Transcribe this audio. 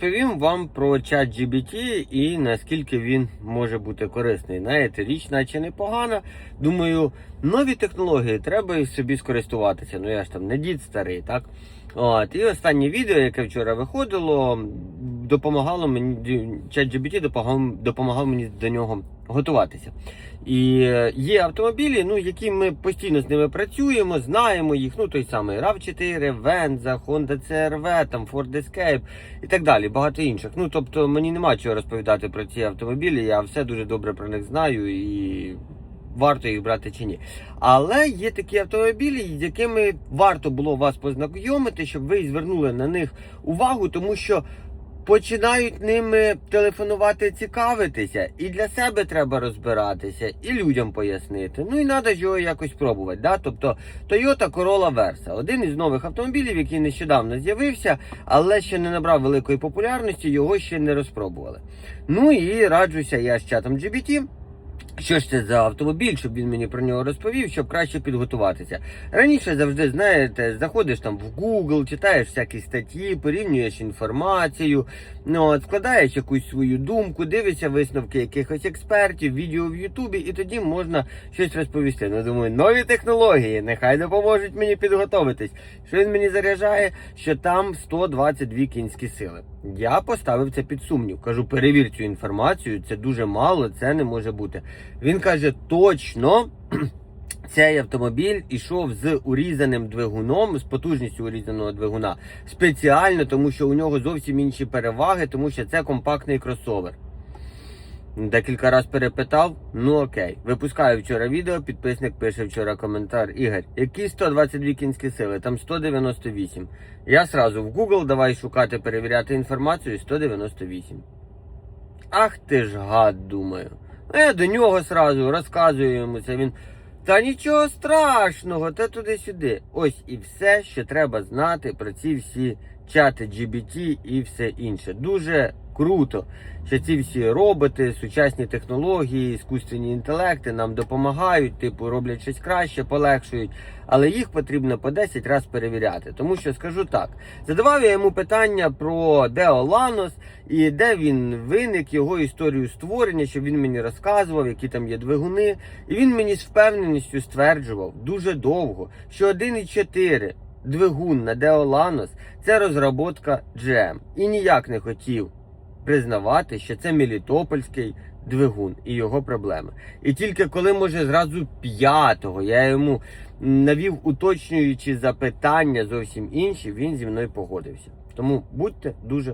Розповім вам про чат GBT і наскільки він може бути корисний. Знаєте, річ наче непогана. Думаю, нові технології треба і собі скористуватися. Ну я ж там не дід старий, так? От, і останнє відео, яке вчора виходило, допомагало мені GBT допомагав, допомагав мені до нього готуватися. І е, є автомобілі, ну, які ми постійно з ними працюємо, знаємо їх. Ну, той самий RAV4, Venza, Honda CRV, там Ford Escape і так далі, багато інших. Ну, тобто мені нема чого розповідати про ці автомобілі, я все дуже добре про них знаю і варто їх брати чи ні. Але є такі автомобілі, з якими варто було вас познайомити, щоб ви звернули на них увагу, тому що починають ними телефонувати, цікавитися, і для себе треба розбиратися, і людям пояснити. Ну і треба ж його якось пробувати. Да? Тобто Toyota Corolla Versa, один із нових автомобілів, який нещодавно з'явився, але ще не набрав великої популярності, його ще не розпробували. Ну і раджуся я з чатом GBT. Що ж це за автомобіль, щоб він мені про нього розповів, щоб краще підготуватися. Раніше завжди, знаєте, заходиш там в Google, читаєш всякі статті, порівнюєш інформацію, ну, от, складаєш якусь свою думку, дивишся висновки якихось експертів, відео в Ютубі, і тоді можна щось розповісти. Ну, думаю, нові технології, нехай допоможуть мені підготовитись. Що він мені заряджає, що там 122 кінські сили. Я поставив це під сумнів. Кажу, перевір цю інформацію, це дуже мало, це не може бути. Він каже, точно. Цей автомобіль ішов з урізаним двигуном, з потужністю урізаного двигуна, спеціально, тому що у нього зовсім інші переваги, тому що це компактний кросовер. Декілька разів перепитав, ну окей. Випускаю вчора відео, підписник пише вчора коментар. Ігор, які 122 кінські сили? Там 198. Я сразу в Google давай шукати, перевіряти інформацію 198. Ах ти ж гад, думаю. А я до нього сразу розказую йому це. Він. Та нічого страшного, та туди-сюди. Ось і все, що треба знати про ці всі чати GBT і все інше. Дуже круто, що ці всі роботи, сучасні технології, іскусственні інтелекти нам допомагають, типу роблять щось краще, полегшують, але їх потрібно по 10 разів перевіряти. Тому що скажу так: задавав я йому питання про Део Ланос і де він виник, його історію створення, щоб він мені розказував, які там є двигуни. І він мені з впевненістю стверджував дуже довго, що 1,4 двигун на Део Ланос це розробка GM. І ніяк не хотів признавати, що це Мелітопольський двигун і його проблеми. І тільки коли, може, зразу п'ятого я йому навів уточнюючі запитання зовсім інші, він зі мною погодився. Тому будьте дуже